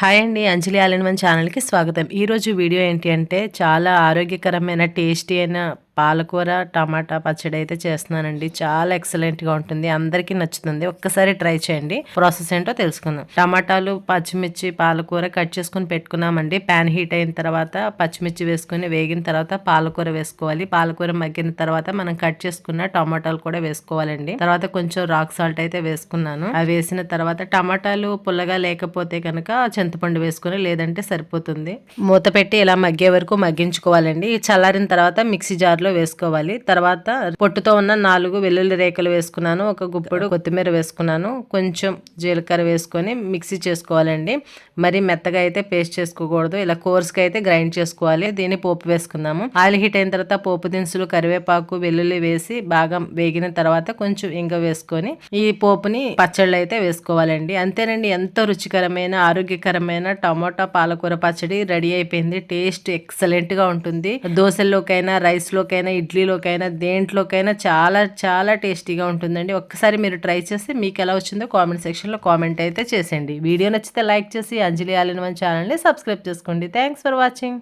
Hi అండి అంజలి Alan మన ఛానల్కి స్వాగతం. ఈరోజు వీడియో ఏంటి అంటే చాలా ఆరోగ్యకరమైన టేస్టీ అయిన పాలకూర టమాటా పచ్చడి అయితే చేస్తున్నానండి. చాలా ఎక్సలెంట్గా ఉంటుంది. అందరికీ నచ్చుతుంది. ఒక్కసారి ట్రై చేయండి. ప్రాసెస్ ఏంటో తెలుసుకుందాం. టమాటాలు పచ్చిమిర్చి పాలకూర కట్ చేసుకుని పెట్టుకున్నామండి. ప్యాన్ హీట్ అయిన తర్వాత పచ్చిమిర్చి వేసుకుని వేగిన తర్వాత పాలకూర వేసుకోవాలి. పాలకూర మగ్గిన తర్వాత మనం కట్ చేసుకున్న టమాటాలు కూడా వేసుకోవాలండి. తర్వాత కొంచెం రాక్ సాల్ట్ అయితే వేసుకున్నాను. అవి వేసిన తర్వాత టమాటాలు పుల్లగా లేకపోతే కనుక చింతపండు వేసుకుని లేదంటే సరిపోతుంది. మూత పెట్టి ఇలా మగ్గే వరకు మగ్గించుకోవాలండి. చల్లారిన తర్వాత మిక్సీ జార్లో లో వేసుకోవాలి. తర్వాత పొట్టుతో ఉన్న నాలుగు వెల్లుల్లి రేఖలు వేసుకున్నాను. ఒక గుప్పుడు కొత్తిమీర వేసుకున్నాను. కొంచెం జీలకర్ర వేసుకొని మిక్సీ చేసుకోవాలండి. మరి మెత్తగా అయితే పేస్ట్ చేసుకోకూడదు. ఇలా కోర్స్గా అయితే గ్రైండ్ చేసుకోవాలి. దీన్ని పోపు వేసుకుందాము. ఆయిల్ హీట్ అయిన తర్వాత పోపు దినుసులు కరివేపాకు వెల్లుల్లి వేసి బాగా వేగిన తర్వాత కొంచెం ఇంగ వేసుకొని ఈ పోపుని పచ్చళ్ళు అయితే వేసుకోవాలండి. అంతేనండి ఎంతో రుచికరమైన ఆరోగ్యకరమైన టమాటా పాలకూర పచ్చడి రెడీ అయిపోయింది. టేస్ట్ ఎక్సలెంట్గా ఉంటుంది. దోశల్లోకైనా రైస్ లోకైనా దోశలోకైనా ఇడ్లీలోకైనా దేంట్లోకైనా చాలా చాలా టేస్టీగా ఉంటుందండి. ఒక్కసారి మీరు ట్రై చేసి మీకు ఎలా వచ్చిందో కామెంట్ సెక్షన్లో కామెంట్ అయితే చేసేయండి. వీడియో నచ్చితే లైక్ చేసి అంజలి ఆలిన్ మన ఛానల్ని సబ్స్క్రైబ్ చేసుకోండి. Thanks for watching.